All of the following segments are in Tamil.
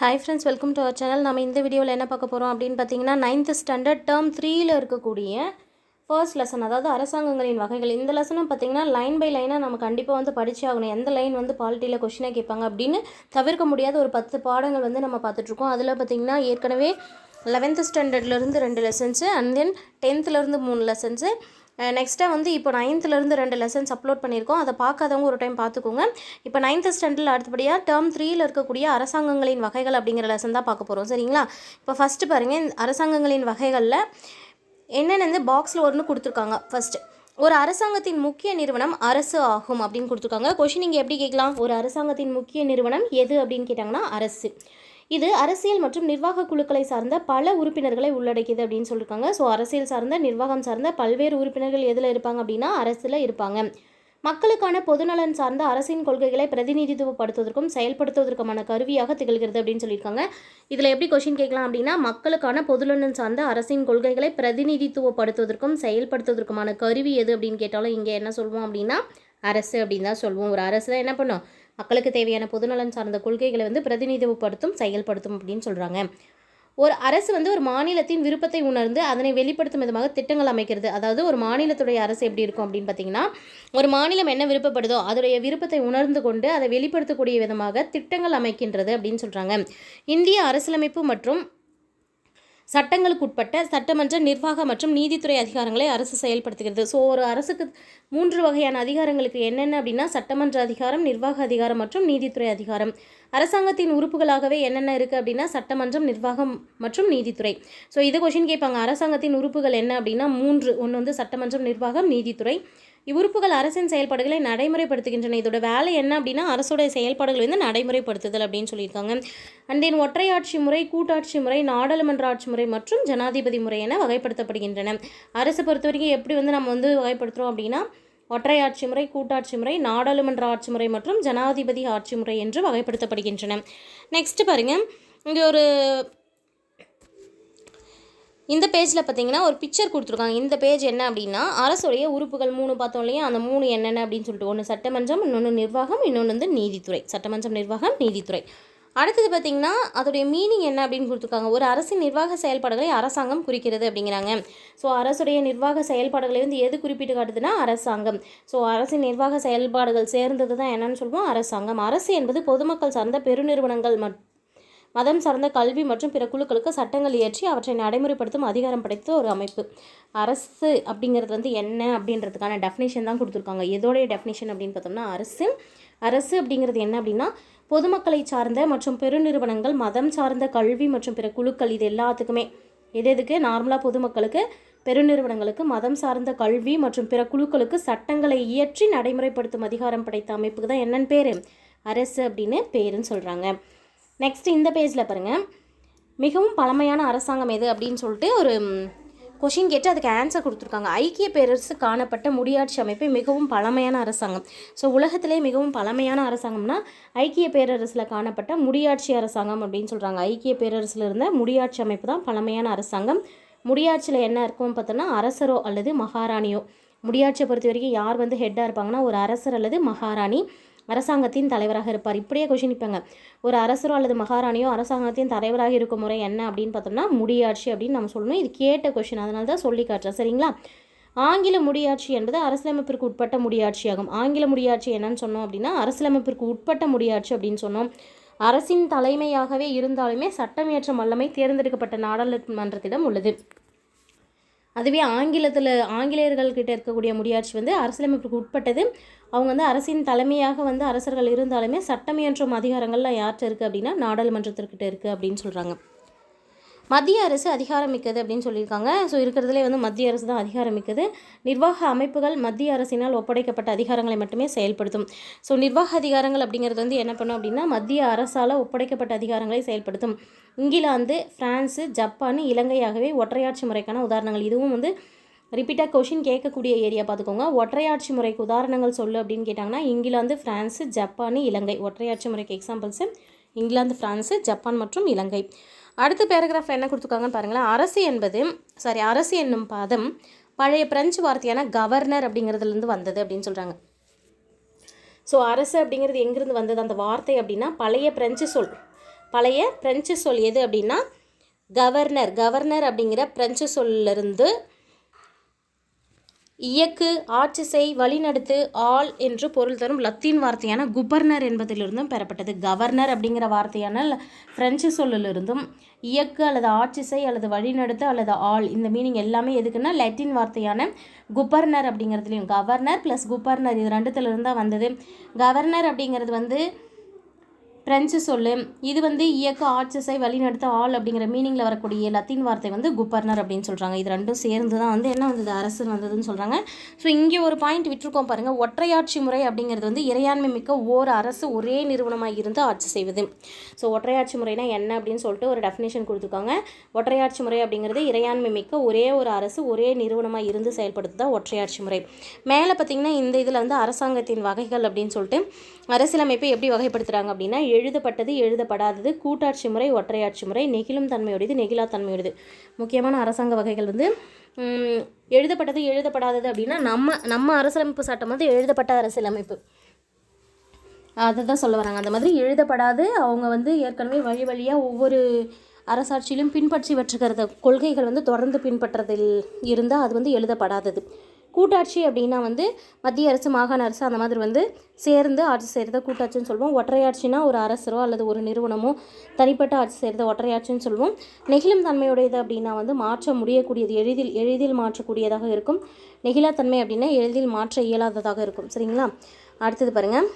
Hi friends welcome to our channel நம்ம இந்த வீடியோவில் என்ன பார்க்க போகிறோம் அப்படின்னு பார்த்தீங்கன்னா நைன்த் ஸ்டாண்டர்ட் டேர்ம் த்ரீயில் இருக்கக்கூடிய ஃபர்ஸ்ட் லெசன் அதாவது அரசாங்கங்களின் வகைகள். இந்த லெசனும் பார்த்தீங்கன்னா லைன் பை லைனாக நம்ம கண்டிப்பாக வந்து படிச்சே ஆகணும். எந்த லைன் வந்து பாலிட்டியில் கொஷினாக கேட்பாங்க அப்படின்னு தவிர்க்க முடியாத ஒரு பத்து பாடங்கள் வந்து நம்ம பார்த்துட்ருக்கோம் அதில் பார்த்தீங்கன்னா ஏற்கனவே லெவன்த்து ஸ்டாண்டர்ட்லேருந்து ரெண்டு லெசன்ஸு அண்ட் தென் டென்த்துலேருந்து மூணு லெசன்ஸு நெக்ஸ்ட்டாக வந்து இப்போ நைன்த்துலேருந்து ரெண்டு லெசன்ஸ் அப்லோட் பண்ணியிருக்கோம். அதை பார்க்காதவங்க ஒரு டைம் பார்த்துக்கோங்க. இப்போ நைன்த்து ஸ்டாண்டர்டில் அடுத்தபடியாக டேர்ம் த்ரீயில் இருக்கக்கூடிய அரசாங்கங்களின் வகைகள் அப்படிங்கிற லெசன் தான் பார்க்க போகிறோம் சரிங்களா? இப்போ ஃபஸ்ட்டு பாருங்கள் அரசாங்கங்களின் வகைகளில் என்னென்ன வந்து பாக்ஸில் ஒன்று கொடுத்துருக்காங்க. ஃபஸ்ட்டு ஒரு அரசாங்கத்தின் முக்கிய நிறுவனம் அரசு ஆகும் அப்படின்னு கொடுத்துருக்காங்க. கொஷின் நீங்கள் எப்படி கேட்கலாம்? ஒரு அரசாங்கத்தின் முக்கிய நிறுவனம் எது அப்படின்னு கேட்டாங்கன்னா அரசு. இது அரசியல் மற்றும் நிர்வாக குழுக்களை சார்ந்த பல உறுப்பினர்களை உள்ளடக்கியது அப்படின்னு சொல்லியிருக்காங்க ஸோ அரசியல் சார்ந்த நிர்வாகம் சார்ந்த பல்வேறு உறுப்பினர்கள் எதில் இருப்பாங்க அப்படின்னா அரசில் இருப்பாங்க. மக்களுக்கான பொதுநலன் சார்ந்த அரசின் கொள்கைகளை பிரதிநிதித்துவப்படுத்துவதற்கும் செயல்படுத்துவதற்குமான கருவியாக திகழ்கிறது அப்படின்னு சொல்லியிருக்காங்க. இதில் எப்படி கொஷின் கேட்கலாம் அப்படின்னா மக்களுக்கான பொதுநலன் சார்ந்த அரசின் கொள்கைகளை பிரதிநிதித்துவப்படுத்துவதற்கும் செயல்படுத்துவதற்குமான கருவி எது அப்படின்னு கேட்டாலும் இங்கே என்ன சொல்லுவோம் அப்படின்னா அரசு அப்படின்னு தான் சொல்லுவோம் ஒரு அரசு தான் என்ன பண்ணும்? மக்களுக்கு தேவையான பொதுநலன் சார்ந்த கொள்கைகளை வந்து பிரதிநிதித்துவப்படுத்தும் செயல்படுத்தும் அப்படின்னு சொல்கிறாங்க ஒரு அரசு வந்து ஒரு மாநிலத்தின் விருப்பத்தை உணர்ந்து அதனை வெளிப்படுத்தும் விதமாக திட்டங்கள் அமைக்கிறது. அதாவது ஒரு மாநிலத்துடைய அரசு எப்படி இருக்கும் அப்படின்னு பார்த்தீங்கன்னா ஒரு மாநிலம் என்ன விருப்பப்படுதோ அதோடைய விருப்பத்தை உணர்ந்து கொண்டு அதை வெளிப்படுத்தக்கூடிய விதமாக திட்டங்கள் அமைக்கின்றது அப்படின்னு சொல்கிறாங்க இந்திய அரசியலமைப்பு மற்றும் சட்டங்களுக்கு உட்பட்ட சட்டமன்ற நிர்வாக மற்றும் நீதித்துறை அதிகாரங்களை அரசு செயல்படுத்துகிறது. ஸோ ஒரு அரசுக்கு மூன்று வகையான அதிகாரங்களுக்கு என்னென்ன அப்படின்னா சட்டமன்ற அதிகாரம் நிர்வாக அதிகாரம் மற்றும் நீதித்துறை அதிகாரம். அரசாங்கத்தின் உறுப்புகளாகவே என்னென்ன இருக்குது அப்படின்னா சட்டமன்றம் நிர்வாகம் மற்றும் நீதித்துறை. ஸோ இது கொஷின் கேட்பாங்க. அரசாங்கத்தின் உறுப்புகள் என்ன அப்படின்னா மூன்று. ஒன்று வந்து சட்டமன்றம் நிர்வாகம் நீதித்துறை. இவ்வுறுப்புகள் அரசின் செயல்பாடுகளை நடைமுறைப்படுத்துகின்றன. இதோட வேலை என்ன அப்படின்னா அரசோட செயல்பாடுகளை வந்து நடைமுறைப்படுத்துதல் அப்படின்னு சொல்லியிருக்காங்க. அண்ட் தென் ஒற்றையாட்சி முறை கூட்டாட்சி முறை நாடாளுமன்ற ஆட்சி முறை மற்றும் ஜனாதிபதி முறை என வகைப்படுத்தப்படுகின்றன. அரசு பொறுத்த வரைக்கும் எப்படி வந்து நம்ம வந்து வகைப்படுத்துகிறோம் அப்படின்னா ஒற்றையாட்சி முறை கூட்டாட்சி முறை நாடாளுமன்ற ஆட்சி முறை மற்றும் ஜனாதிபதி ஆட்சி முறை என்று வகைப்படுத்தப்படுகின்றன. நெக்ஸ்ட் பாருங்கள் இங்கே ஒரு இந்த பேஜில் பார்த்தீங்கன்னா ஒரு பிக்சர் கொடுத்துருக்காங்க. இந்த பேஜ் என்ன அப்படின்னா அரசுடைய உறுப்புகள் மூணு பார்த்தோம் இல்லையா? அந்த மூணு என்னென்ன அப்படின்னு சொல்லிட்டு ஒன்று சட்டமன்றம் இன்னொன்று நிர்வாகம் இன்னொன்று வந்து நீதித்துறை. சட்டமன்றம் நிர்வாகம் நீதித்துறை. அடுத்தது பார்த்திங்கன்னா அதோடைய மீனிங் என்ன அப்படின்னு கொடுத்துருக்காங்க. ஒரு அரசின் நிர்வாக செயல்பாடுகளை அரசாங்கம் குறிக்கிறது அப்படிங்கிறாங்க. ஸோ அரசுடைய நிர்வாக செயல்பாடுகளை வந்து எது குறிப்பிட்டு காட்டுதுன்னா அரசாங்கம். ஸோ அரசின் நிர்வாக செயல்பாடுகள் சேர்ந்தது தான் என்னன்னு சொல்லுவோம் அரசாங்கம். அரசு என்பது பொதுமக்கள் சார்ந்த பெருநிறுவனங்கள் மட் மதம் சார்ந்த கல்வி மற்றும் பிற குழுக்களுக்கு சட்டங்கள் இயற்றி அவற்றை நடைமுறைப்படுத்தும் அதிகாரம் படைத்த ஒரு அமைப்பு. அரசு அப்படிங்கிறது வந்து என்ன அப்படின்றதுக்கான டெஃபினேஷன் தான் கொடுத்துருக்காங்க. எதோடைய டெஃபினேஷன் அப்படின்னு பார்த்தோம்னா அரசு. அரசு அப்படிங்கிறது என்ன அப்படின்னா பொதுமக்களை சார்ந்த மற்றும் பெருநிறுவனங்கள் மதம் சார்ந்த கல்வி மற்றும் பிற குழுக்கள் இது எல்லாத்துக்குமே. எது எதுக்கு? நார்மலாக பொதுமக்களுக்கு பெருநிறுவனங்களுக்கு மதம் சார்ந்த கல்வி மற்றும் பிற குழுக்களுக்கு சட்டங்களை இயற்றி நடைமுறைப்படுத்தும் அதிகாரம் படைத்த அமைப்புக்கு தான் என்னன்னு பேர்? அரசு அப்படின்னு பேருன்னு சொல்கிறாங்க நெக்ஸ்ட் இந்த பேஜில் பாருங்கள் மிகவும் பழமையான அரசாங்கம் எது அப்படின்னு சொல்லிட்டு ஒரு கொஷின் கேட்டு அதுக்கு ஆன்சர் கொடுத்துருக்காங்க. ஐக்கிய பேரரசு காணப்பட்ட முடியாட்சி அமைப்பு மிகவும் பழமையான அரசாங்கம். ஸோ உலகத்திலே மிகவும் பழமையான அரசாங்கம்னா ஐக்கிய பேரரசில் காணப்பட்ட முடியாட்சி அரசாங்கம் அப்படின்னு சொல்கிறாங்க ஐக்கிய பேரரசில் இருந்த முடியாட்சி அமைப்பு தான் பழமையான அரசாங்கம். முடியாட்சியில் என்ன இருக்கும் பார்த்தோன்னா அரசரோ அல்லது மகாராணியோ. முடியாட்சியை பொறுத்த வரைக்கும் யார் வந்து ஹெட்டாக இருப்பாங்கன்னா ஒரு அரசர் அல்லது மகாராணி. அரசாங்கத்தின் தலைவராக இருப்பார். இப்படியே கொஷின் நிற்பாங்க ஒரு அரசரோ அல்லது மகாராணியோ அரசாங்கத்தின் தலைவராக இருக்கும் முறை என்ன அப்படின்னு பார்த்தோம்னா முடியாட்சி அப்படின்னு நம்ம சொல்லணும். இது கேட்ட கொஷின் அதனால தான் சொல்லி காட்டுறேன். சரிங்களா? ஆங்கில முடியாட்சி என்பது அரசியலமைப்பிற்கு உட்பட்ட முடியாட்சியாகும். ஆங்கில முடியாட்சி என்னன்னு சொன்னோம் அப்படின்னா அரசியலமைப்பிற்கு உட்பட்ட முடியாட்சி அப்படின்னு சொன்னோம். அரசின் தலைமையாகவே இருந்தாலுமே சட்டமியற்ற வல்லமை தேர்ந்தெடுக்கப்பட்ட நாடாளுமன்றத்திடம் உள்ளது. அதுவே ஆங்கிலத்தில் ஆங்கிலேயர்கள்கிட்ட இருக்கக்கூடிய முடியாட்சி வந்து அரசியலமைப்புக்கு உட்பட்டது. அவங்க வந்து அரசின் தலைமையாக வந்து அரசர்கள் இருந்தாலுமே சட்டமியற்றும் அதிகாரங்கள்லாம் யார்கிட்ட இருக்குது அப்படின்னா நாடாளுமன்றத்திற்கிட்ட இருக்குது அப்படின்னு சொல்கிறாங்க மத்திய அரசு அதிகாரமிக்கது அப்படின்னு சொல்லியிருக்காங்க. ஸோ இருக்கிறதுலே வந்து மத்திய அரசு தான் அதிகாரமிக்கது. நிர்வாக அமைப்புகள் மத்திய அரசினால் ஒப்படைக்கப்பட்ட அதிகாரங்களை மட்டுமே செயல்படுத்தும். ஸோ நிர்வாக அதிகாரங்கள் அப்படிங்கிறது வந்து என்ன பண்ணும் அப்படின்னா மத்திய அரசால் ஒப்படைக்கப்பட்ட அதிகாரங்களை செயல்படுத்தும். இங்கிலாந்து ஃப்ரான்ஸு ஜப்பான் இலங்கையாகவே ஒற்றையாட்சி முறைக்கான உதாரணங்கள். இதுவும் வந்து ரிப்பீட்டாக கொஷின் கேட்கக்கூடிய ஏரியா பார்த்துக்கோங்க. ஒற்றையாட்சி முறைக்கு உதாரணங்கள் சொல்லு அப்படின்னு கேட்டாங்கன்னா இங்கிலாந்து ஃப்ரான்ஸு ஜப்பான் இலங்கை. ஒற்றையாட்சி முறைக்கு எக்ஸாம்பிள்ஸு இங்கிலாந்து ஃப்ரான்ஸு ஜப்பான் மற்றும் இலங்கை. அடுத்த பேராகிராஃப் என்ன கொடுத்துருக்காங்கன்னு பாருங்களேன். அரசு என்பது சாரி அரசு என்னும் பதம் பழைய பிரெஞ்சு வார்த்தையான கவர்னர் அப்படிங்கிறதுலேருந்து வந்தது அப்படின்னு சொல்கிறாங்க ஸோ அரசு அப்படிங்கிறது எங்கேருந்து வந்தது? அந்த வார்த்தை அப்படின்னா பழைய பிரெஞ்சு சொல். பழைய பிரெஞ்சு சொல் எது அப்படின்னா கவர்னர் கவர்னர் அப்படிங்கிற பிரெஞ்சு சொல்லிருந்து இயக்கு ஆட்சி செய் வழிநடத்து ஆள் என்று பொருள் தரும் லத்தீன் வார்த்தையான குபர்னர் என்பதிலிருந்தும் பெறப்பட்டது. கவர்னர் அப்படிங்கிற வார்த்தையான பிரெஞ்சு சொல்லிலிருந்தும் இயக்கு அல்லது ஆட்சி செய் அல்லது வழிநடத்து அல்லது ஆள் இந்த மீனிங் எல்லாமே எதுக்குன்னா லத்தீன் வார்த்தையான குபர்னர் அப்படிங்கிறதுலையும். கவர்னர் ப்ளஸ் குபர்னர் இது ரெண்டுத்துலேருந்து தான் வந்தது. கவர்னர் அப்படிங்கிறது வந்து பிரெஞ்சு சொல்லு இது வந்து இயக்க ஆட்சஸை வழிநடத்த ஆள் அப்படிங்கிற மீனிங்கில் வரக்கூடிய லத்தீன் வார்த்தை வந்து குப்பர்னர் அப்படின்னு சொல்கிறாங்க இது ரெண்டும் சேர்ந்து தான் வந்து என்ன வந்தது அரசு வந்ததுன்னு சொல்கிறாங்க ஸோ இங்கே ஒரு பாயிண்ட் விட்டுருக்கோம் பாருங்கள் ஒற்றையாட்சி முறை அப்படிங்கிறது வந்து இறையாண்மை மிக்க ஓர் அரசு ஒரே நிறுவனமாக இருந்து ஆட்சி செய்வது. ஸோ ஒற்றையாட்சி முறைனா என்ன அப்படின்னு சொல்லிட்டு ஒரு டெஃபினேஷன் கொடுத்துருக்காங்க. ஒற்றையாட்சி முறை அப்படிங்கிறது இறையாண்மை மிக்க ஒரே ஒரு அரசு ஒரே நிறுவனமாக இருந்து செயல்படுத்துதான் ஒற்றையாட்சி முறை. மேலே பார்த்தீங்கன்னா இந்த இதில் வந்து அரசாங்கத்தின் வகைகள் அப்படின்னு சொல்லிட்டு அரசியலமைப்பை எப்படி வகைப்படுத்துகிறாங்க அப்படின்னா எழுதப்பட்டது எழுதப்படாதது கூட்டாட்சி முறை ஒற்றையாட்சி முறை நெகிழும் தன்மையுடையது நெகிழா தன்மையுடையது. முக்கியமான அரசாங்க வகைகள் வந்து எழுதப்பட்டது எழுதப்படாதது அப்படின்னா நம்ம நம்ம அரசியலமைப்பு சட்டம் வந்து எழுதப்பட்ட அரசியலமைப்பு. அதை தான் சொல்ல வராங்க. அந்த மாதிரி எழுதப்படாது அவங்க வந்து ஏற்கனவே வழி வழியாக ஒவ்வொரு அரசாட்சியிலும் பின்பற்றி வச்சுக்கிறத கொள்கைகள் வந்து தொடர்ந்து பின்பற்றதில் இருந்தால் அது வந்து எழுதப்படாதது. கூட்டாட்சி அப்படின்னா வந்து மத்திய அரசு மாகாண அரசு அந்த மாதிரி வந்து சேர்ந்து ஆட்சி செய்கிறத கூட்டாட்சின்னு சொல்லுவோம். ஒற்றையாட்சினா ஒரு அரசரோ அல்லது ஒரு நிறுவனமோ தனிப்பட்ட ஆட்சி செய்கிறத ஒற்றையாட்சின்னு சொல்லுவோம். நெகிழும் தன்மையுடையது அப்படின்னா வந்து மாற்ற முடியக்கூடியது எளிதில் எளிதில் மாற்றக்கூடியதாக இருக்கும். நெகிழாத்தன்மை அப்படின்னா எளிதில் மாற்ற இயலாததாக இருக்கும். சரிங்களா? அடுத்தது பாருங்கள்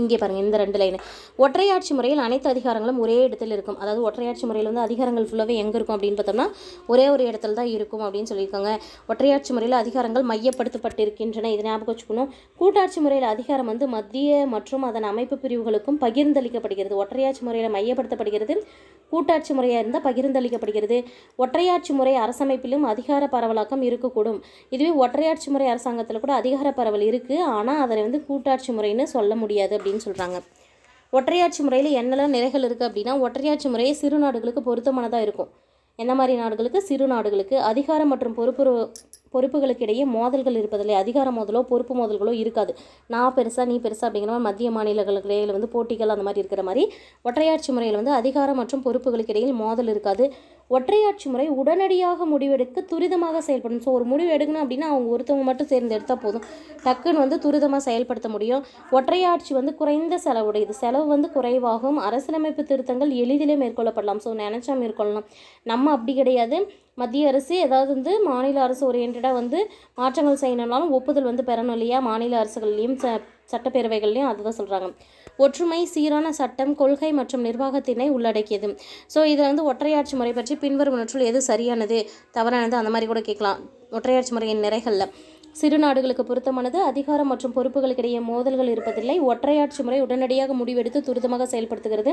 இங்கே பாருங்கள் இந்த ரெண்டு லைனு ஒற்றையாட்சி முறையில் அனைத்து அதிகாரங்களும் ஒரே இடத்தில் இருக்கும். அதாவது ஒற்றையாட்சி முறையில் வந்து அதிகாரங்கள் ஃபுல்லாகவே எங்கே இருக்கும் அப்படின்னு பார்த்தோம்னா ஒரே ஒரு இடத்துல தான் இருக்கும் அப்படின்னு சொல்லியிருக்காங்க. ஒற்றையாட்சி முறையில் அதிகாரங்கள் மையப்படுத்தப்பட்டிருக்கின்றன. இதை ஞாபகம் வச்சுக்கணும். கூட்டாட்சி முறையில் அதிகாரம் வந்து மத்திய மற்றும் அதன் அமைப்பு பிரிவுகளுக்கும் பகிர்ந்தளிக்கப்படுகிறது. ஒற்றையாட்சி முறையில் மையப்படுத்தப்படுகிறது. கூட்டாட்சி முறையாக இருந்தால் பகிர்ந்தளிக்கப்படுகிறது. ஒற்றையாட்சி முறை அரசமைப்பிலும் அதிகார பரவலாக்கம் இருக்கக்கூடும். இதுவே ஒற்றையாட்சி முறை அரசாங்கத்தில் கூட அதிகார பரவல் இருக்குது ஆனால் அதை வந்து கூட்டாட்சி முறைன்னு சொல்ல முடியாது. அப்படின்னு சொல்கிறாங்க ஒற்றையாட்சி முறையில் என்னெல்லாம் நிறைகள் இருக்குது அப்படின்னா ஒற்றையாட்சி முறையே சிறு நாடுகளுக்கு பொருத்தமானதாக இருக்கும். என்ன மாதிரி நாடுகளுக்கு? சிறு நாடுகளுக்கு. அதிகாரம் மற்றும் பொறுப்பு பொறுப்புகளுக்கு இடையே மோதல்கள் இருப்பதில்லை. அதிகார மோதலோ பொறுப்பு மோதல்களோ இருக்காது. நான் பெருசாக நீ பெருசா அப்படிங்கிற மாதிரி மத்திய மாநிலங்களுக்கு இடையில் வந்து போட்டிகள் அந்த மாதிரி இருக்கிற மாதிரி ஒற்றையாட்சி முறையில் வந்து அதிகாரம் மற்றும் பொறுப்புகளுக்கு இடையில் மோதல் இருக்காது. ஒற்றையாட்சி முறை உடனடியாக முடிவெடுக்க துரிதமாக செயல்படும் ஸோ ஒரு முடிவு எடுக்கணும் அப்படின்னா அவங்க ஒருத்தவங்க மட்டும் சேர்ந்து எடுத்தால் போதும். டக்குன்னு வந்து துரிதமாக செயல்படுத்த முடியும். ஒற்றையாட்சி வந்து குறைந்த செலவுடையது செலவு வந்து குறைவாகும். அரசியலமைப்பு திருத்தங்கள் எளிதிலே மேற்கொள்ளப்படலாம். ஸோ நினச்சா மேற்கொள்ளலாம். நம்ம அப்படி கிடையாது. மத்திய அரசு ஏதாவது வந்து மாநில அரசு ஓரியன்டாக வந்து மாற்றங்கள் செய்யணும்னாலும் ஒப்புதல் வந்து பெறணும் இல்லையா? மாநில அரசுகள்லேயும் ச சட்டப்பேரவைகள்லையும் அதுதான் சொல்கிறாங்க ஒற்றுமை சீரான சட்டம் கொள்கை மற்றும் நிர்வாகத்தினை உள்ளடக்கியது. ஸோ இதில் வந்து ஒற்றையாட்சி முறை பற்றி பின்வரும் பின்வருவனற்றுள் எது சரியானது தவறானது அந்த மாதிரி கூட கேட்கலாம். ஒற்றையாட்சி முறையின் நிறைகளில். சிறு நாடுகளுக்கு பொருத்தமானது அதிகாரம் மற்றும் பொறுப்புகளுக்கிடையே மோதல்கள் இருப்பதில்லை. ஒற்றையாட்சி முறை உடனடியாக முடிவெடுத்து துரிதமாக செயல்படுத்துகிறது.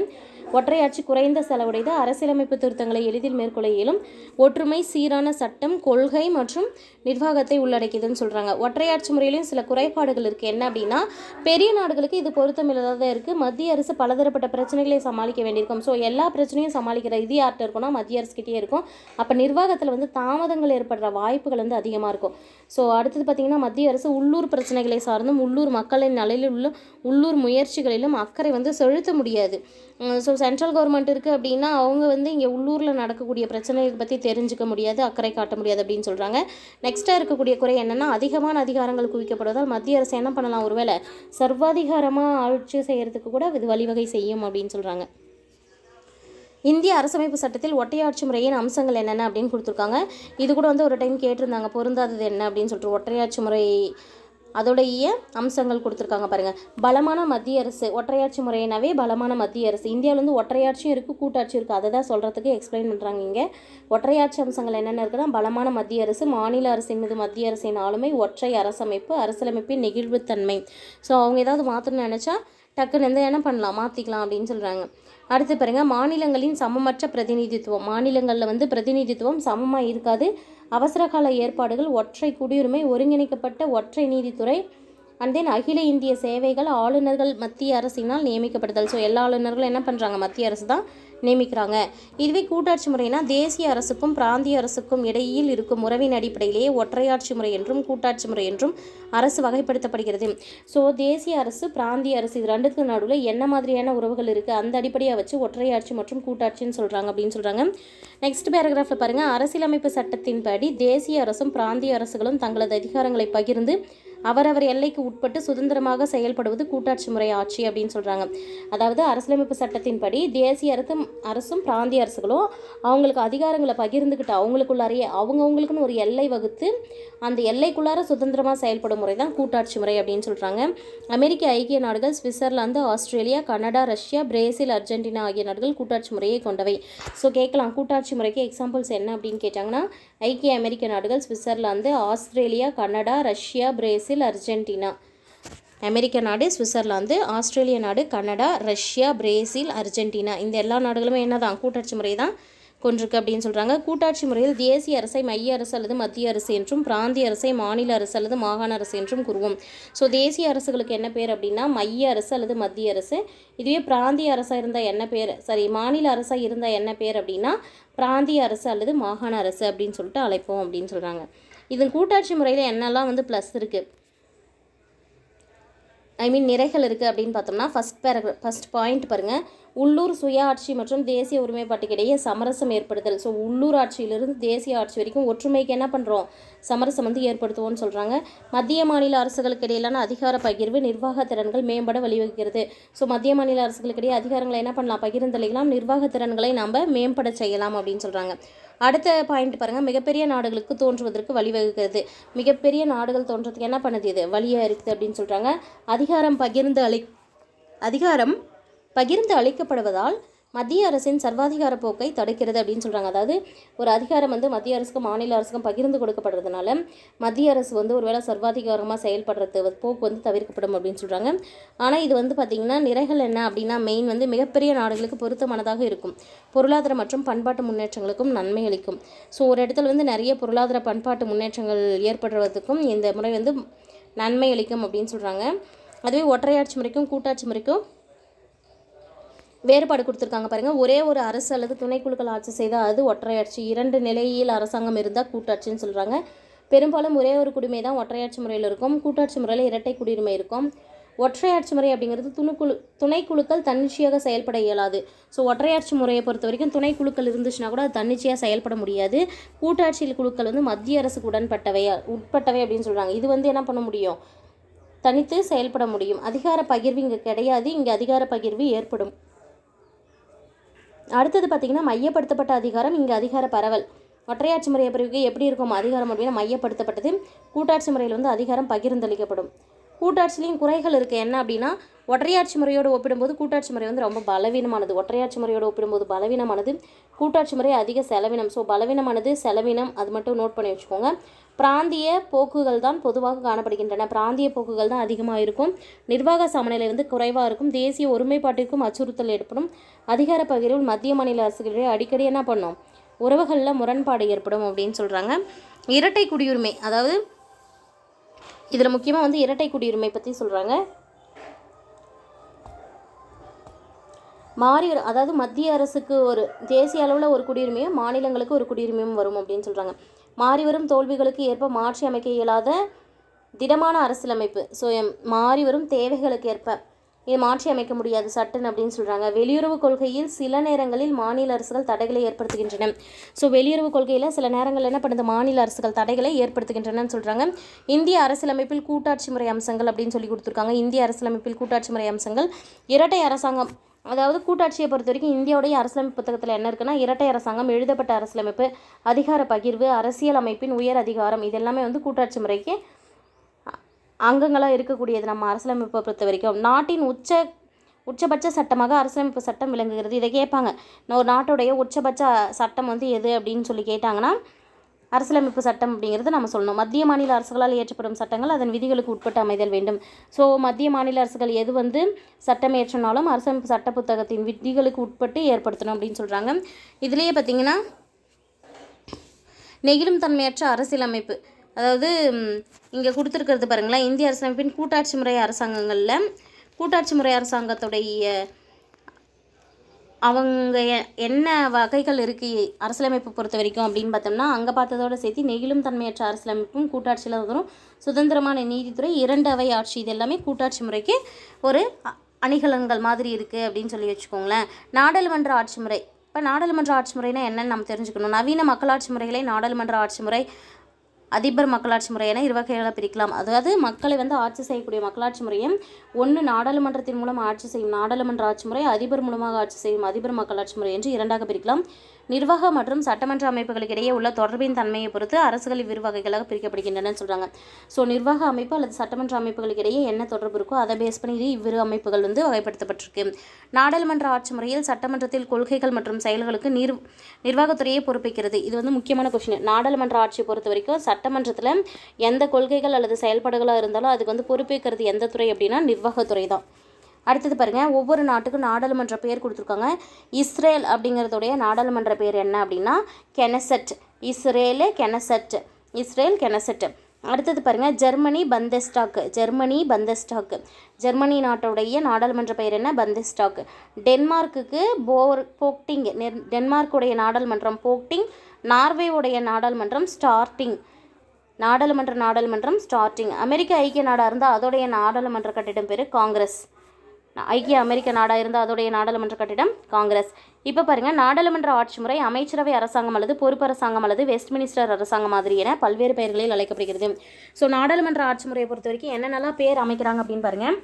ஒற்றையாட்சி குறைந்த செலவுடையது. அரசியலமைப்பு திருத்தங்களை எளிதில் மேற்கொள்ள இயலும். ஒற்றுமை சீரான சட்டம் கொள்கை மற்றும் நிர்வாகத்தை உள்ளடக்கியதுன்னு சொல்கிறாங்க ஒற்றையாட்சி முறையிலையும் சில குறைபாடுகள் இருக்குது என்ன அப்படின்னா பெரிய நாடுகளுக்கு இது பொருத்தமில்லாததாக இருக்குது மத்திய அரசு பலதரப்பட்ட பிரச்சனைகளை சமாளிக்க வேண்டியிருக்கும். ஸோ எல்லா பிரச்சனையும் சமாளிக்கிற இது யார்கிட்ட இருக்கும்னா மத்திய அரசுக்கிட்டே இருக்கும். அப்போ நிர்வாகத்தில் வந்து தாமதங்கள் ஏற்படுற வாய்ப்புகள் வந்து அதிகமாக இருக்கும். ஸோ அடுத்தது பார்த்திங்கன்னா மத்திய அரசு உள்ளூர் பிரச்சனைகளை சார்ந்தும் உள்ளூர் மக்களின் நலனில் உள்ள உள்ளூர் முயற்சிகளிலும் அக்கறை வந்து செலுத்த முடியாது. ஸோ சென்ட்ரல் கவர்மெண்ட் இருக்குது அப்படின்னா அவங்க வந்து இங்கே உள்ளூரில் நடக்கக்கூடிய பிரச்சனைகள் பற்றி தெரிஞ்சுக்க முடியாது அக்கறை காட்ட முடியாது அப்படின்னு சொல்கிறாங்க நெக்ஸ்ட்டாக இருக்கக்கூடிய குறை என்னென்னா அதிகமான அதிகாரங்கள் குவிக்கப்படுவதால் மத்திய அரசு என்ன பண்ணலாம்? ஒருவேளை சர்வாதிகாரமாக ஆட்சி செய்கிறதுக்கு கூட இது வழிவகை செய்யும் அப்படின்னு சொல்கிறாங்க இந்திய அரசமைப்பு சட்டத்தில் ஒற்றையாட்சி முறையின் அம்சங்கள் என்னென்ன அப்படின்னு கொடுத்துருக்காங்க. இது கூட வந்து ஒரு டைம் கேட்டிருந்தாங்க பொருந்தாதது என்ன அப்படின்னு சொல்லிட்டு ஒற்றையாட்சி முறை அதோடைய அம்சங்கள் கொடுத்துருக்காங்க பாருங்கள் பலமான மத்திய அரசு ஒற்றையாட்சி முறையினாவே பலமான மத்திய அரசு. இந்தியாவில் வந்து ஒற்றையாட்சியும் இருக்குது கூட்டாட்சியும் இருக்குது அதை தான் சொல்கிறதுக்கு எக்ஸ்பிளைன் பண்ணுறாங்க இங்கே. ஒற்றையாட்சி அம்சங்கள் என்னென்ன இருக்குன்னா பலமான மத்திய அரசு மாநில அரசின் மீது மத்திய அரசின் ஆளுமை ஒற்றை அரசமைப்பு அரசியலமைப்பின் நெகிழ்வுத்தன்மை. ஸோ அவங்க ஏதாவது மாற்றணும்னு நினச்சா டக்குன்னு எந்த என்ன பண்ணலாம் மாற்றிக்கலாம் அப்படின்னு சொல்கிறாங்க அடுத்து பாருங்க மாநிலங்களின் சமமற்ற பிரதிநிதித்துவம். மாநிலங்களில் வந்து பிரதிநிதித்துவம் சமமாக இருக்காது. அவசரகால ஏற்பாடுகள் ஒற்றை குடியுரிமை ஒருங்கிணைக்கப்பட்ட ஒற்றை நீதித்துறை அண்ட் தென் அகில இந்திய சேவைகள் ஆளுநர்கள் மத்திய அரசினால் நியமிக்கப்படுதல். ஸோ எல்லா ஆளுநர்களும் என்ன பண்ணுறாங்க மத்திய அரசு தான் நியமிக்கிறாங்க. இதுவே கூட்டாட்சி முறைனா தேசிய அரசுக்கும் பிராந்திய அரசுக்கும் இடையில் இருக்கும் உறவின் அடிப்படையிலேயே ஒற்றையாட்சி முறை என்றும் கூட்டாட்சி முறை என்றும் அரசு வகைப்படுத்தப்படுகிறது. ஸோ தேசிய அரசு பிராந்திய அரசு இது ரெண்டுத்துக்கு நடுவில் என்ன மாதிரியான உறவுகள் இருக்குது அந்த அடிப்படையாக வச்சு ஒற்றையாட்சி மற்றும் கூட்டாட்சின்னு சொல்கிறாங்க அப்படின்னு சொல்கிறாங்க நெக்ஸ்ட் பேராகிராஃபில் பாருங்கள் அரசியலமைப்பு சட்டத்தின்படி தேசிய அரசும் பிராந்திய அரசுகளும் தங்களது அதிகாரங்களை பகிர்ந்து அவரவர் எல்லைக்கு உட்பட்டு சுதந்திரமாக செயல்படுவது கூட்டாட்சி முறை ஆட்சி அப்படின்னு சொல்கிறாங்க அதாவது அரசியலமைப்பு சட்டத்தின்படி தேசிய அரசும் அரசும் பிராந்திய அரசுகளும் அவங்களுக்கு அதிகாரங்களை பகிர்ந்துக்கிட்டு அவங்களுக்குள்ளாரையே அவங்கவுங்களுக்குன்னு ஒரு எல்லை வகுத்து அந்த எல்லைக்குள்ளார சுதந்திரமாக செயல்படும் முறை தான் கூட்டாட்சி முறை அப்படின்னு சொல்கிறாங்க அமெரிக்க ஐக்கிய நாடுகள் Switzerland Australia Canada Russia Brazil Argentina ஆகிய நாடுகள் கூட்டாட்சி முறையை கொண்டவை. ஸோ கேட்கலாம் கூட்டாட்சி முறைக்கு எக்ஸாம்பிள்ஸ் என்ன அப்படின்னு கேட்டாங்கன்னா ஐக்கிய அமெரிக்க நாடுகள் Switzerland Australia Canada Russia Brazil Argentina. அமெரிக்க நாடு சுவிட்சர்லாந்து ஆஸ்திரேலிய நாடு கனடா ரஷ்யா பிரேசில் அர்ஜென்டினா. இந்த எல்லா நாடுகளுமே என்ன தான் கூட்டாட்சி முறை தான் கொண்டிருக்கு அப்படின்னு சொல்கிறாங்க கூட்டாட்சி முறையில் தேசிய அரசை மைய அரசு அல்லது மத்திய அரசு என்றும் பிராந்திய அரசை மாநில அரசு அல்லது மாகாண அரசு என்றும் கூறுவோம். ஸோ தேசிய அரசுகளுக்கு என்ன பேர் அப்படின்னா மைய அரசு அல்லது மத்திய அரசு. இதுவே பிராந்திய அரசாக இருந்தால் என்ன பேர்? சாரி மாநில அரசாக இருந்தால் என்ன பேர் அப்படின்னா பிராந்திய அரசு அல்லது மாகாண அரசு அப்படின்னு சொல்லிட்டு அழைப்போம் அப்படின்னு சொல்கிறாங்க இதன் கூட்டாட்சி முறையில் என்னெல்லாம் வந்து ப்ளஸ் இருக்குது ஐ மீன் நிறைகள் இருக்குது அப்படின்னு பார்த்தோம்னா ஃபஸ்ட் பேரக்ரா ஃபஸ்ட் பாயிண்ட் பாருங்கள் உள்ளூர் சுயாட்சி மற்றும் தேசிய ஒருமைப்பாட்டுக்கிடையே சமரசம் ஏற்படுத்தல். ஸோ உள்ளூர் ஆட்சியிலிருந்து தேசிய ஆட்சி வரைக்கும் ஒற்றுமைக்கு என்ன பண்ணுறோம் சமரசம் வந்து ஏற்படுத்துவோம்னு சொல்கிறாங்க மத்திய மாநில அரசுகளுக்கு இடையிலான அதிகார பகிர்வு நிர்வாக திறன்கள் மேம்பட வழிவகுக்கிறது. ஸோ மத்திய மாநில அரசுகளுக்கிடையே அதிகாரங்களை என்ன பண்ணலாம்? பகிர்ந்தளிக்கலாம். நிர்வாக திறன்களை நம்ம மேம்பட செய்யலாம் அப்படின்னு சொல்கிறாங்க அடுத்த பாயிண்ட் பாருங்கள் மிகப்பெரிய நாடுகளுக்கு தோன்றுவதற்கு வழிவகுக்கிறது. மிகப்பெரிய நாடுகள் தோன்றதுக்கு என்ன பண்ணுது இது? வழியாக இருக்குது அப்படின்னு சொல்கிறாங்க அதிகாரம் பகிர்ந்து அளி அதிகாரம் பகிர்ந்து அளிக்கப்படுவதால் மத்திய அரசின் சர்வாதிகார போக்கை தடுக்கிறது அப்படின்னு சொல்கிறாங்க அதாவது ஒரு அதிகாரம் வந்து மத்திய அரசுக்கும் மாநில அரசுக்கும் பகிர்ந்து கொடுக்கப்படுறதுனால மத்திய அரசு வந்து ஒருவேளை சர்வாதிகாரமாக செயல்படுறது போக்கு வந்து தவிர்க்கப்படும் அப்படின்னு சொல்கிறாங்க ஆனால் இது வந்து பார்த்திங்கன்னா நிறைகள் என்ன அப்படின்னா மெயின் வந்து மிகப்பெரிய நாடுகளுக்கு பொருத்தமானதாக இருக்கும். பொருளாதார மற்றும் பண்பாட்டு முன்னேற்றங்களுக்கும் நன்மை அளிக்கும். ஸோ ஒரு இடத்துல வந்து நிறைய பொருளாதார பண்பாட்டு முன்னேற்றங்கள் ஏற்படுறதுக்கும் இந்த முறை வந்து நன்மை அளிக்கும் அப்படின்னு சொல்கிறாங்க அதுவே ஒற்றையாட்சி முறைக்கும் கூட்டாட்சி முறைக்கும் வேறுபாடு கொடுத்துருக்காங்க பாருங்கள் ஒரே ஒரு அரசு அல்லது துணைக்குழுக்கள் ஆட்சி செய்தால் அது ஒற்றையாட்சி இரண்டு நிலையில் அரசாங்கம் இருந்தால் கூட்டாட்சின்னு சொல்கிறாங்க பெரும்பாலும் ஒரே ஒரு குடிமை தான் ஒற்றையாட்சி முறையில் இருக்கும். கூட்டாட்சி முறையில் இரட்டை குடியுரிமை இருக்கும். ஒற்றையாட்சி முறை அப்படிங்கிறது துணுக்குழு துணைக்குழுக்கள் தன்னிச்சையாக செயல்பட இயலாது. ஸோ ஒற்றையாட்சி முறையை பொறுத்த வரைக்கும் துணைக்குழுக்கள் இருந்துச்சுன்னா கூட அது தன்னிச்சையாக செயல்பட முடியாது. கூட்டாட்சியில் குழுக்கள் வந்து மத்திய அரசுக்கு உடன்பட்டவை உட்பட்டவை அப்படின்னு சொல்கிறாங்க இது வந்து என்ன பண்ண முடியும்? தனித்து செயல்பட முடியும். அதிகார பகிர்வு இங்கே கிடையாது. இங்கே அதிகார பகிர்வு ஏற்படும். அடுத்தது பார்த்திங்கன்னா மையப்படுத்தப்பட்ட அதிகாரம் இங்கே அதிகார பரவல். ஒற்றையாட்சி முறையை பிரிவுக்கு எப்படி இருக்கும்? அதிகாரம் அப்படின்னா மையப்படுத்தப்பட்டது. கூட்டாட்சி முறையில் வந்து அதிகாரம் பகிர்ந்தளிக்கப்படும். கூட்டாட்சிலையும் குறைகள் இருக்குது என்ன அப்படின்னா ஒற்றையாட்சி முறையோடு ஒப்பிடும்போது கூட்டாட்சி முறை வந்து ரொம்ப பலவீனமானது. ஒற்றையாட்சி முறையோடு ஒப்பிடும்போது பலவீனமானது. கூட்டாட்சி முறை அதிக செலவினம். ஸோ பலவீனமானது செலவினம் அது மட்டும் நோட் பண்ணி வச்சுக்கோங்க. பிராந்திய போக்குகள் தான் பொதுவாக காணப்படுகின்றன. பிராந்திய போக்குகள் தான் அதிகமாக இருக்கும். நிர்வாக சமநிலை வந்து குறைவாக இருக்கும். தேசிய ஒருமைப்பாட்டிற்கும் அச்சுறுத்தல் ஏற்படும். அதிகார பகிர்வில் மத்திய மாநில அரசுகளிடையே அடிக்கடி என்ன பண்ணும்? உறவுகளில் முரண்பாடு ஏற்படும் அப்படின்னு சொல்கிறாங்க இரட்டை குடியுரிமை அதாவது இதில் முக்கியமாக வந்து இரட்டை குடியுரிமை பற்றி சொல்கிறாங்க. மாறி வரும் அதாவது மத்திய அரசுக்கு ஒரு தேசிய அளவில் ஒரு குடியுரிமையும் மாநிலங்களுக்கு ஒரு குடியுரிமையும் வரும் அப்படின்னு சொல்கிறாங்க. மாறி வரும் தோல்விகளுக்கு ஏற்ப மாற்றி அமைக்க இயலாத திடமான அரசியலமைப்பு. ஸோ மாறி வரும் தேவைகளுக்கு ஏற்ப இது மாற்றி அமைக்க முடியாது சட்டன் அப்படின்னு சொல்கிறாங்க வெளியுறவு கொள்கையில் சில நேரங்களில் மாநில அரசுகள் தடைகளை ஏற்படுத்துகின்றன. ஸோ வெளியுறவு கொள்கையில் சில நேரங்கள் என்ன பண்ணுது? மாநில அரசுகள் தடைகளை ஏற்படுத்துகின்றனன்னு சொல்கிறாங்க இந்திய அரசியலமைப்பில் கூட்டாட்சி முறை அம்சங்கள் அப்படின்னு சொல்லி கொடுத்துருக்காங்க. இந்திய அரசியலமைப்பில் கூட்டாட்சி முறை அம்சங்கள். இரட்டை அரசாங்கம் அதாவது கூட்டாட்சியை பொறுத்த வரைக்கும் இந்தியாவுடைய அரசியலமைப்பு புத்தகத்தில் என்ன இருக்குன்னா இரட்டை அரசாங்கம் எழுதப்பட்ட அரசியலமைப்பு அதிகார பகிர்வு அரசியல் அமைப்பின் உயர் அதிகாரம் இதெல்லாமே வந்து கூட்டாட்சி முறைக்கு அங்கங்களாக இருக்கக்கூடியது நம்ம அரசியலமைப்பை பொறுத்த வரைக்கும். நாட்டின் உச்ச உச்சபட்ச சட்டமாக அரசியலமைப்பு சட்டம் விளங்குகிறது. இதை கேட்பாங்க. ஒரு நாட்டுடைய உச்சபட்ச சட்டம் வந்து எது அப்படின்னு சொல்லி கேட்டாங்கன்னா அரசியலமைப்பு சட்டம் அப்படிங்கிறது நம்ம சொல்லணும். மத்திய மாநில அரசுகளால் இயற்றப்படும் சட்டங்கள் அதன் விதிகளுக்கு உட்பட்டு அமைதல் வேண்டும். ஸோ மத்திய மாநில அரசுகள் எது வந்து சட்டம் ஏற்றினாலும் அரசியலமைப்பு சட்ட புத்தகத்தின் விதிகளுக்கு உட்பட்டு ஏற்படுத்தணும் அப்படின்னு சொல்கிறாங்க இதுலேயே பார்த்தீங்கன்னா நெகிழும் தன்மையற்ற அரசியலமைப்பு. அதாவது இங்கே கொடுத்துருக்கிறது பாருங்களேன் இந்திய அரசமைப்பின் கூட்டாட்சி முறை அரசாங்கங்களில் கூட்டாட்சி முறை அரசாங்கத்துடைய அவங்க என்ன வகைகள் இருக்குது அரசியலமைப்பு பொறுத்த வரைக்கும் அப்படின்னு பார்த்தோம்னா அங்கே பார்த்ததோட சேர்த்து நெகிழும் தன்மையற்ற அரசியலமைப்பும் கூட்டாட்சியில் வரும். சுதந்திரமான நீதித்துறை இரண்டு அவை ஆட்சி இது எல்லாமே கூட்டாட்சி முறைக்கு ஒரு அ- அணிகலன்கள் மாதிரி இருக்குது அப்படின்னு சொல்லி வச்சுக்கோங்களேன். நாடாளுமன்ற ஆட்சி முறை இப்போ நாடாளுமன்ற ஆட்சி முறைனா என்னன்னு நம்ம தெரிஞ்சுக்கணும். நவீன மக்களாட்சி முறைகளை நாடாளுமன்ற ஆட்சி முறை அதிபர் மக்களாட்சி முறை என இருவகைகளை பிரிக்கலாம். அதாவது மக்களை வந்து ஆட்சி செய்யக்கூடிய மக்களாட்சி முறையும் ஒன்று நாடாளுமன்றத்தின் மூலம் ஆட்சி செய்யும் நாடாளுமன்ற ஆட்சி முறை அதிபர் மூலமாக ஆட்சி செய்யும் அதிபர் மக்களாட்சி முறை என்று இரண்டாக பிரிக்கலாம். நிர்வாக மற்றும் சட்டமன்ற அமைப்புகளுக்கு இடையே உள்ள தொடர்பின் தன்மையை பொறுத்து அரசுகள் இவ்விரு வகைகளாக பிரிக்கப்படுகின்றன சொல்கிறாங்க ஸோ நிர்வாக அமைப்பு அல்லது சட்டமன்ற அமைப்புகளுக்கு இடையே என்ன தொடர்பு இருக்கோ அதை பேஸ் பண்ணி இவ்விரு அமைப்புகள் வந்து வகைப்படுத்தப்பட்டிருக்கு. நாடாளுமன்ற ஆட்சி முறையில் சட்டமன்றத்தில் கொள்கைகள் மற்றும் செயல்களுக்கு நிர் நிர்வாகத்துறையை பொறுப்பிக்கிறது. இது வந்து முக்கியமான கொஷின் நாடாளுமன்ற ஆட்சியை பொறுத்த வரைக்கும் சட்டமன்றத்தில் எந்த கொள்கைகள் அல்லது செயல்பாடுகளாக இருந்தாலும் அதுக்கு வந்து பொறுப்பேற்கிறது எந்த துறை அப்படின்னா நிர்வாகத்துறை தான் அடுத்தது பாருங்க ஒவ்வொரு நாட்டுக்கும் நாடாளுமன்ற பேர் கொடுத்துருக்காங்க. இஸ்ரேல் அப்படிங்கிறதுடைய நாடாளுமன்ற பேர் என்ன அப்படின்னா கெனசட். இஸ்ரேலு கெனசட். Israel Knesset. அடுத்தது பாருங்க Germany Bundestag. Germany Bundestag. Germany நாட்டுடைய நாடாளுமன்ற பெயர் என்ன? பந்தெஸ்டாக். டென்மார்க்குக்கு போர் போக்டிங் நெர்- டென்மார்க்குடைய நாடாளுமன்றம் போக்டிங். நார்வேவுடைய நாடாளுமன்றம் ஸ்டார்டிங். நாடாளுமன்ற நாடாளுமன்றம் ஸ்டார்டிங் அமெரிக்க ஐக்கிய நாடாக இருந்தால் அதோடைய நாடாளுமன்ற கட்டிடம் பேர் காங்கிரஸ். ஐக்கிய அமெரிக்க நாடாக இருந்தால் அதோடைய நாடாளுமன்ற கட்டிடம் காங்கிரஸ். இப்போ பாருங்கள் நாடாளுமன்ற ஆட்சி முறை அமைச்சரவை அரசாங்கம் அல்லது பொறுப்பு அரசாங்கம் அல்லது வெஸ்ட் மினிஸ்டர் அரசாங்கம் மாதிரி என பல்வேறு பெயர்களில் அழைக்கப்படுகிறது. ஸோ நாடாளுமன்ற ஆட்சி முறையை பொறுத்த வரைக்கும் என்னென்னலாம் பேர் அமைக்கிறாங்க அப்படின்னு பாருங்கள்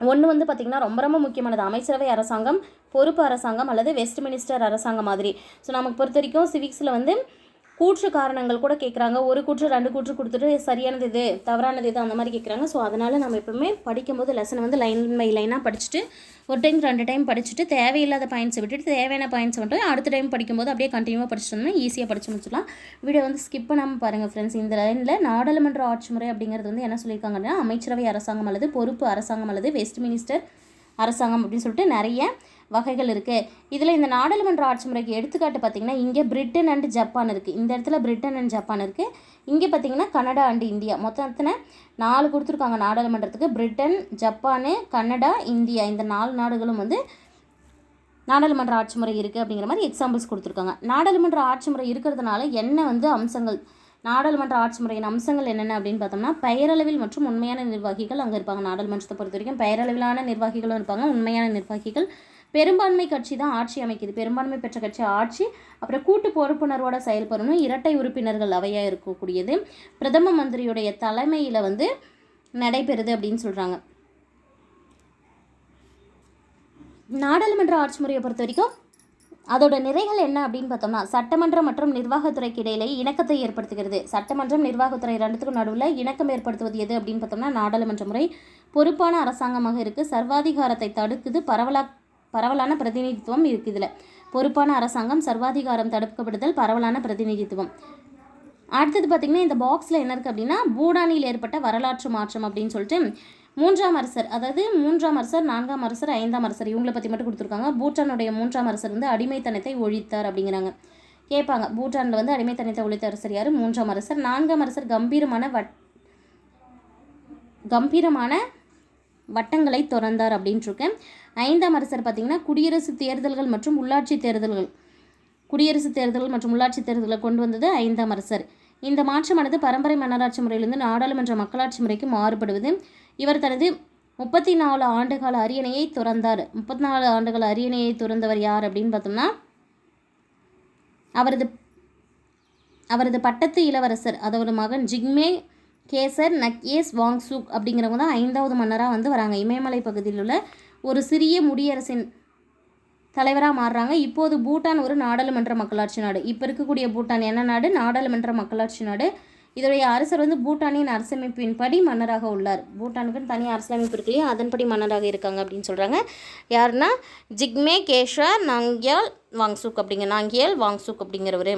ஒன்று வந்து பார்த்திங்கன்னா ரொம்ப ரொம்ப முக்கியமானது. அமைச்சரவை அரசாங்கம் பொறுப்பு அரசாங்கம் அல்லது வெஸ்ட் மினிஸ்டர் அரசாங்கம் மாதிரி. ஸோ நமக்கு பொறுத்த வரைக்கும் சிவிக்ஸில் வந்து கூற்று காரணங்கள் கூட கேட்குறாங்க ஒரு கூற்று ரெண்டு கூற்று கொடுத்துட்டு சரியானது இது தவறானது இது அந்த மாதிரி கேட்குறாங்க ஸோ அதனால் நம்ம எப்பவுமே படிக்கும்போது லெசனை வந்து லைன் பை லைனாக படிச்சுட்டு ஒரு டைம் ரெண்டு டைம் படிச்சுட்டு தேவையில்லாத பாயிண்ட்ஸை விட்டுட்டு தேவையான பாயிண்ட்ஸை மட்டும் அடுத்த டைம் படிக்கும்போது அப்படியே கண்டினியூவாக படிச்சுட்டோம்னா ஈஸியாக படிச்சு முடிச்சிடலாம். வீடியோ வந்து ஸ்கிப் பண்ணாமல் பாருங்கள் ஃப்ரெண்ட்ஸ் இந்த லைனில் நாடாளுமன்ற ஆட்சி முறை அப்படிங்கிறது வந்து என்ன சொல்லியிருக்காங்கன்னா அமைச்சரவை அரசாங்கம் அல்லது பொறுப்பு அரசாங்கம் அல்லது வெஸ்ட் மினிஸ்டர் அரசாங்கம் அப்படின்னு சொல்லிட்டு நிறைய வகைகள் இருக்குது இதில் இந்த நாடாளுமன்ற ஆட்சி முறைக்கு எடுத்துக்காட்டு பார்த்திங்கன்னா இங்கே பிரிட்டன் அண்ட் ஜப்பான் இருக்குது இந்த இடத்துல பிரிட்டன் அண்ட் ஜப்பான் இருக்குது இங்கே பார்த்திங்கன்னா கனடா அண்ட் இந்தியா. மொத்தத்தில் நாலு கொடுத்துருக்காங்க நாடாளுமன்றத்துக்கு. Britain Japan Canada India. இந்த நாலு நாடுகளும் வந்து நாடாளுமன்ற ஆட்சி முறை இருக்குது அப்படிங்கிற மாதிரி எக்ஸாம்பிள்ஸ் கொடுத்துருக்காங்க. நாடாளுமன்ற ஆட்சி முறை இருக்கிறதுனால என்ன வந்து அம்சங்கள்? நாடாளுமன்ற ஆட்சி முறையின் அம்சங்கள் என்னென்ன அப்படின்னு பார்த்தோம்னா பெயரளவில் மற்றும் உண்மையான நிர்வாகிகள் அங்கே இருப்பாங்க. நாடாளுமன்றத்தை பொறுத்த வரைக்கும் பெயரளவிலான நிர்வாகிகளும் இருப்பாங்க உண்மையான நிர்வாகிகள் பெரும்பான்மை கட்சி தான் ஆட்சி அமைக்குது. பெரும்பான்மை பெற்ற கட்சி ஆட்சி அப்புறம் கூட்டு பொறுப்புணர்வோட செயல்படணும். இரட்டை உறுப்பினர்கள் அவையாக இருக்கக்கூடியது. பிரதம மந்திரியுடைய தலைமையில் வந்து நடைபெறுது அப்படின்னு சொல்கிறாங்க நாடாளுமன்ற ஆட்சி முறையை பொறுத்த வரைக்கும் அதோட நிறைகள் என்ன அப்படின்னு பார்த்தோம்னா சட்டமன்றம் மற்றும் நிர்வாகத்துறைக்கு இடையிலே இணக்கத்தை ஏற்படுத்துகிறது. சட்டமன்றம் நிர்வாகத்துறை ரெண்டுத்துக்கும் நடுவில் இணக்கம் ஏற்படுத்துவது எது அப்படின்னு பார்த்தோம்னா நாடாளுமன்ற முறை பொறுப்பான அரசாங்கமாக இருக்குது சர்வாதிகாரத்தை தடுக்குது பரவலா பரவலான பிரதிநிதித்துவம் இருக்குது இதில் பொறுப்பான அரசாங்கம் சர்வாதிகாரம் தடுக்கப்படுதல் பரவலான பிரதிநிதித்துவம். அடுத்தது பார்த்திங்கன்னா இந்த பாக்ஸில் என்ன இருக்குது அப்படின்னா பூடானில் ஏற்பட்ட வரலாற்று மாற்றம் அப்படின்னு சொல்லிட்டு மூன்றாம் அரசர் அதாவது மூன்றாம் அரசர் நான்காம் அரசர் ஐந்தாம் அரசர் இவங்களை பற்றி மட்டும் கொடுத்துருக்காங்க. பூட்டானுடைய மூன்றாம் அரசர் வந்து அடிமைத்தனத்தை ஒழித்தார் அப்படிங்கிறாங்க. கேட்பாங்க பூட்டானில் வந்து அடிமைத்தனத்தை ஒழித்த அரசர் யார்? மூன்றாம் அரசர். நான்காம் அரசர் கம்பீரமான வட் கம்பீரமான வட்டங்களை திறந்தார் அப்படின்ட்டுருக்கேன் ஐந்தாம் அரசர் பார்த்திங்கன்னா குடியரசு தேர்தல்கள் மற்றும் உள்ளாட்சி தேர்தல்கள். குடியரசு தேர்தல்கள் மற்றும் உள்ளாட்சி தேர்தல்களை கொண்டு வந்தது ஐந்தாம் அரசர். இந்த மாற்றமானது பரம்பரை மன்னராட்சி முறையிலிருந்து நாடாளுமன்ற மக்களாட்சி முறைக்கு மாறுபடுவது. இவர் தனது முப்பத்தி நாலு ஆண்டுகால அரியணையை துறந்தார். முப்பத்தி நாலு ஆண்டுகால அரியணையை துறந்தவர் யார் அப்படின்னு பார்த்தோம்னா அவரது அவரது பட்டத்து இளவரசர் அதோட மகன் ஜிக்மே கேசர் நக்யேஸ் வாங்சுக் அப்படிங்கிறவங்க தான் ஐந்தாவது மன்னராக வந்து வராங்க. இமயமலை பகுதியில் உள்ள ஒரு சிறிய முடியரசின் தலைவராக மாறுறாங்க. இப்போது பூட்டான் ஒரு நாடாளுமன்ற மக்களாட்சி நாடு. இப்போ இருக்கக்கூடிய பூட்டான் என்ன நாடு? நாடாளுமன்ற மக்களாட்சி நாடு. இதோடைய அரசர் வந்து பூட்டானின் அரசமைப்பின்படி மன்னராக உள்ளார். பூட்டானுக்குன்னு தனி அரசியலமைப்பு இருக்கு இல்லையா? அதன்படி மன்னராக இருக்காங்க அப்படின்னு சொல்கிறாங்க யாருன்னா? ஜிக்மே கேஷா நாங்கியால் வாங்சுக் அப்படிங்க நாங்கியால் வாங்சுக் அப்படிங்கிறவர்.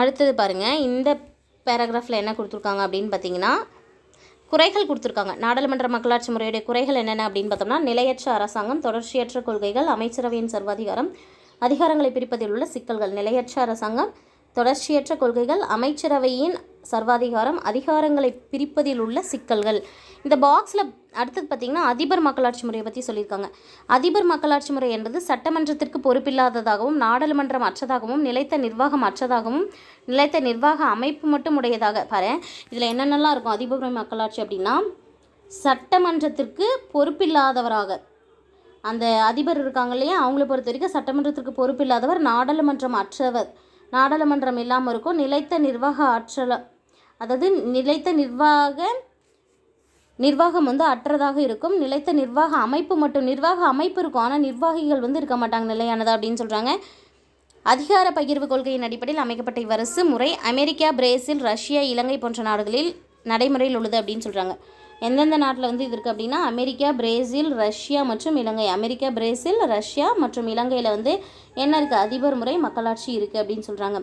அடுத்தது பாருங்கள் இந்த பேராகிராஃபில் என்ன கொடுத்துருக்காங்க அப்படின்னு பார்த்தீங்கன்னா குறைகள் கொடுத்துருக்காங்க. நாடாளுமன்ற மக்களாட்சி முறையுடைய குறைகள் என்னென்ன அப்படின்னு பார்த்தோம்னா நிலையற்ற அரசாங்கம் தொடர்ச்சியற்ற கொள்கைகள் அமைச்சரவையின் சர்வாதிகாரம் அதிகாரங்களை பிரிப்பதில் உள்ள சிக்கல்கள். நிலையற்ற அரசாங்கம் தொடர்ச்சியற்ற கொள்கைகள் அமைச்சரவையின் சர்வாதிகாரம் அதிகாரங்களை பிரிப்பதில் உள்ள சிக்கல்கள். இந்த பாக்ஸில் அடுத்தது பார்த்திங்கன்னா அதிபர் மக்களாட்சி முறையை பற்றி சொல்லியிருக்காங்க. அதிபர் மக்களாட்சி முறை என்பது சட்டமன்றத்திற்கு பொறுப்பில்லாததாகவும் நாடாளுமன்றம் அற்றதாகவும் நிலைத்த நிர்வாகம் அற்றதாகவும் நிலைத்த நிர்வாக அமைப்பு மட்டும் உடையதாக. பாரு இதில் என்னென்னலாம் இருக்கும் அதிபர் மக்களாட்சி அப்படின்னா சட்டமன்றத்திற்கு பொறுப்பில்லாதவராக. அந்த அதிபர் இருக்காங்க இல்லையா? அவங்கள பொறுத்த வரைக்கும் சட்டமன்றத்திற்கு பொறுப்பில்லாதவர் நாடாளுமன்றம் அற்றவர். நாடாளுமன்றம் இல்லாமல் இருக்கும் நிலைத்த நிர்வாக ஆற்றல அதாவது நிலைத்த நிர்வாக நிர்வாகம் வந்து அற்றதாக இருக்கும். நிலைத்த நிர்வாக அமைப்பு மட்டும் நிர்வாக அமைப்பு இருக்கும். ஆனால் நிர்வாகிகள் வந்து இருக்க மாட்டாங்க. நிலையானதா அப்படின்னு சொல்கிறாங்க அதிகார பகிர்வு கொள்கையின் அடிப்படையில் அமைக்கப்பட்ட இவ்வரசு முறை அமெரிக்கா பிரேசில் ரஷ்யா இலங்கை போன்ற நாடுகளில் நடைமுறையில் உள்ளது அப்படின்னு சொல்கிறாங்க எந்தெந்த நாட்டில் வந்து இது இருக்குது அப்படின்னா அமெரிக்கா பிரேசில் ரஷ்யா மற்றும் இலங்கை. அமெரிக்கா பிரேசில் ரஷ்யா மற்றும் இலங்கையில் வந்து என்ன இருக்குது அதிபர் முறை மக்களாட்சி இருக்குது அப்படின்னு சொல்கிறாங்க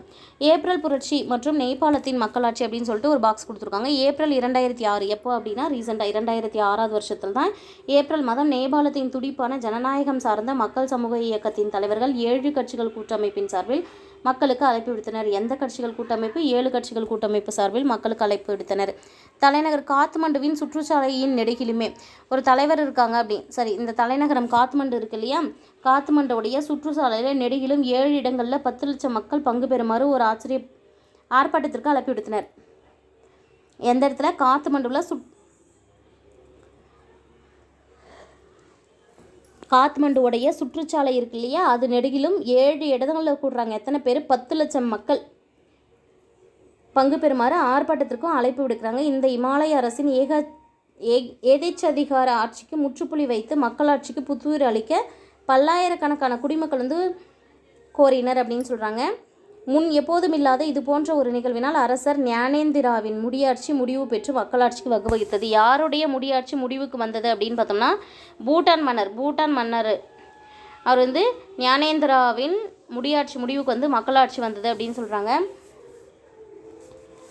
ஏப்ரல் புரட்சி மற்றும் நேபாளத்தின் மக்களாட்சி அப்படின்னு சொல்லிட்டு ஒரு பாக்ஸ் கொடுத்துருக்காங்க. ஏப்ரல் இரண்டாயிரத்தி ஆறு. எப்போ அப்படின்னா ரீசெண்டாக இரண்டாயிரத்தி ஆறாவது வருஷத்தில் தான். ஏப்ரல் மாதம் நேபாளத்தின் துடிப்பான ஜனநாயகம் சார்ந்த மக்கள் சமூக இயக்கத்தின் தலைவர்கள் ஏழு கட்சிகள் கூட்டமைப்பின் சார்பில் மக்களுக்கு அழைப்பு விடுத்தனர். எந்த கட்சிகள் கூட்டமைப்பு? ஏழு கட்சிகள் கூட்டமைப்பு சார்பில் மக்களுக்கு அழைப்பு விடுத்தனர். தலைநகர் காத்மண்டுவின் சுற்றுச்சாலையின் நெடுகிலுமே ஒரு தலைவர் இருக்காங்க அப்படி. சரி இந்த தலைநகரம் காத்மண்டு இருக்கு இல்லையா? காத்மண்டுடைய சுற்றுச்சாலையில் நெடுகிலும் ஏழு இடங்களில் பத்து லட்சம் மக்கள் பங்கு பெறுமாறு ஒரு ஆச்சரிய ஆர்ப்பாட்டத்திற்கு அழைப்பு விடுத்தனர். எந்த இடத்துல? காத்மண்டுவில் சுட் காத்மண்டுவுடைய சுற்றுச்சாலை இருக்கு இல்லையா? அது நெடுகிலும் ஏழு இடங்களில் கூடுறாங்க. எத்தனை பேர்? பத்து லட்சம் மக்கள். பங்கு பெறுமாறு ஆர்ப்பாட்டத்திற்கும் அழைப்பு விடுக்கிறாங்க. இந்த இமாலய அரசின் ஏக ஏ ஏதேச்சதிகார ஆட்சிக்கு முற்றுப்புள்ளி வைத்து மக்களாட்சிக்கு புத்துயிர் அளிக்க பல்லாயிரக்கணக்கான குடிமக்கள் வந்து கோரினர் அப்படின்னு சொல்கிறாங்க முன் எப்போதும் இல்லாத இது போன்ற ஒரு நிகழ்வினால் அரசர் ஞானேந்திராவின் முடியாட்சி முடிவு பெற்று மக்களாட்சிக்கு வகுவகித்தது யாருடைய முடியாட்சி முடிவுக்கு வந்தது அப்படின்னு பார்த்தோம்னா பூட்டான் மன்னர் பூட்டான் மன்னர். அவர் வந்து ஞானேந்திராவின் முடியாட்சி முடிவுக்கு வந்து மக்களாட்சி வந்தது அப்படின்னு சொல்கிறாங்க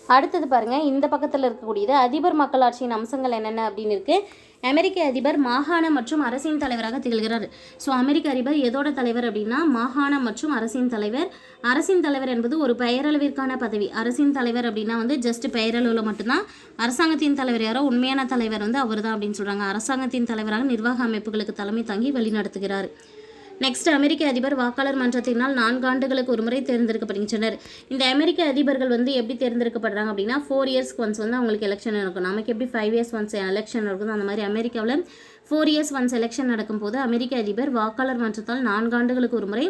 அடுத்தது பாருங்கள் இந்த பக்கத்தில் இருக்கக்கூடியது அதிபர் மக்களாட்சியின் அம்சங்கள் என்னென்ன அப்படின்னு இருக்குது அமெரிக்க அதிபர் மாகாண மற்றும் அரசின் தலைவராக திகழ்கிறார். ஸோ அமெரிக்க அதிபர் எதோட தலைவர் அப்படின்னா மாகாண மற்றும் அரசின் தலைவர். அரசின் தலைவர் என்பது ஒரு பெயரளவிற்கான பதவி. அரசின் தலைவர் அப்படின்னா வந்து ஜஸ்ட் பெயரளவில் மட்டும்தான். அரசாங்கத்தின் தலைவர் யாரோ உண்மையான தலைவர் வந்து அவர் தான் அப்படின்னு சொல்கிறாங்க அரசாங்கத்தின் தலைவராக நிர்வாக அமைப்புகளுக்கு தலைமை தாங்கி வழிநடத்துகிறார். நெக்ஸ்ட் அமெரிக்க அதிபர் வாக்காளர் மன்றத்தினால் நான்கு ஆண்டுகளுக்கு ஒரு முறை தேர்ந்தெடுக்கப்படுகின்றனர். இந்த அமெரிக்க அதிபர்கள் வந்து எப்படி தேர்ந்தெடுக்கப்படுறாங்க அப்படின்னா ஃபோர் இயர்ஸ்க்கு ஒன்ஸ் வந்து அவங்களுக்கு எலெக்ஷன் இருக்கும் நமக்கு எப்படி ஃபைவ் இயர்ஸ் ஒன்ஸ் எலெக்ஷன் இருக்கும் அந்த மாதிரி அமெரிக்காவில் ஃபோர் இயர்ஸ் ஒன்ஸ் எலெக்ஷன் நடக்கும்போது அமெரிக்க அதிபர் வாக்காளர் மன்றத்தால் நான்கு ஆண்டுகளுக்கு ஒரு முறை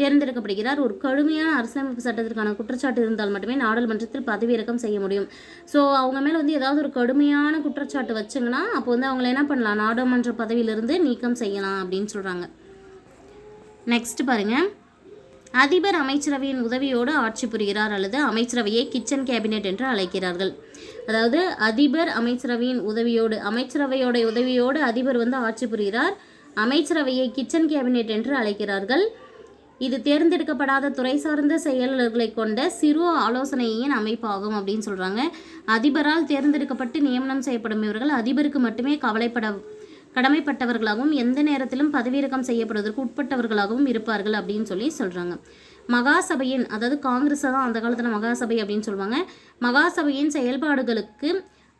தேர்ந்தெடுக்கப்படுகிறார். ஒரு கடுமையான அரசியலமைப்பு சட்டத்திற்கான குற்றச்சாட்டு இருந்தால் மட்டுமே நாடாளுமன்றத்தில் பதவியிறக்கம் செய்ய முடியும். ஸோ அவங்க மேலே வந்து ஏதாவது ஒரு கடுமையான குற்றச்சாட்டு வச்சுங்கன்னா அப்போ வந்து அவங்கள என்ன பண்ணலாம்? நாடாளுமன்ற பதவியிலிருந்து நீக்கம் செய்யலாம் அப்படின்னு சொல்கிறாங்க நெக்ஸ்ட் பாருங்கள் அதிபர் அமைச்சரவையின் உதவியோடு ஆட்சி புரிகிறார் அல்லது அமைச்சரவையை கிச்சன் கேபினெட் என்று அழைக்கிறார்கள். அதாவது அதிபர் அமைச்சரவையின் உதவியோடு அமைச்சரவையோட உதவியோடு அதிபர் வந்து ஆட்சி புரிகிறார் அமைச்சரவையை கிச்சன் கேபினெட் என்று அழைக்கிறார்கள். இது தேர்ந்தெடுக்கப்படாத துறை சார்ந்த செயலாளர்களை கொண்ட சிறு ஆலோசனையின் அமைப்பாகும் அப்படின்னு சொல்கிறாங்க அதிபரால் தேர்ந்தெடுக்கப்பட்டு நியமனம் செய்யப்படும் இவர்கள் அதிபருக்கு மட்டுமே கவலைப்பட கடமைப்பட்டவர்களாகவும் எந்த நேரத்திலும் பதவியிறக்கம் செய்யப்படுவதற்கு உட்பட்டவர்களாகவும் இருப்பார்கள் அப்படின்னு சொல்லி சொல்கிறாங்க மகாசபையின் அதாவது காங்கிரஸை தான் அந்த காலத்தில் மகாசபை அப்படின்னு சொல்லுவாங்க. மகாசபையின் செயல்பாடுகளுக்கு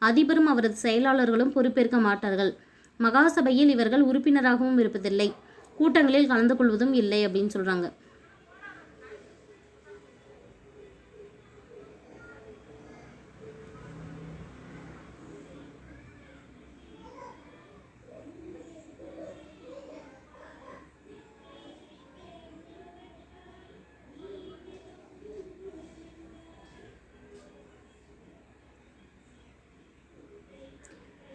அதிபரும் அவரது செயலாளர்களும் பொறுப்பேற்க மாட்டார்கள். மகாசபையில் இவர்கள் உறுப்பினராகவும் இருப்பதில்லை. கூட்டங்களில் கலந்து கொள்வதும் இல்லை அப்படின்னு சொல்கிறாங்க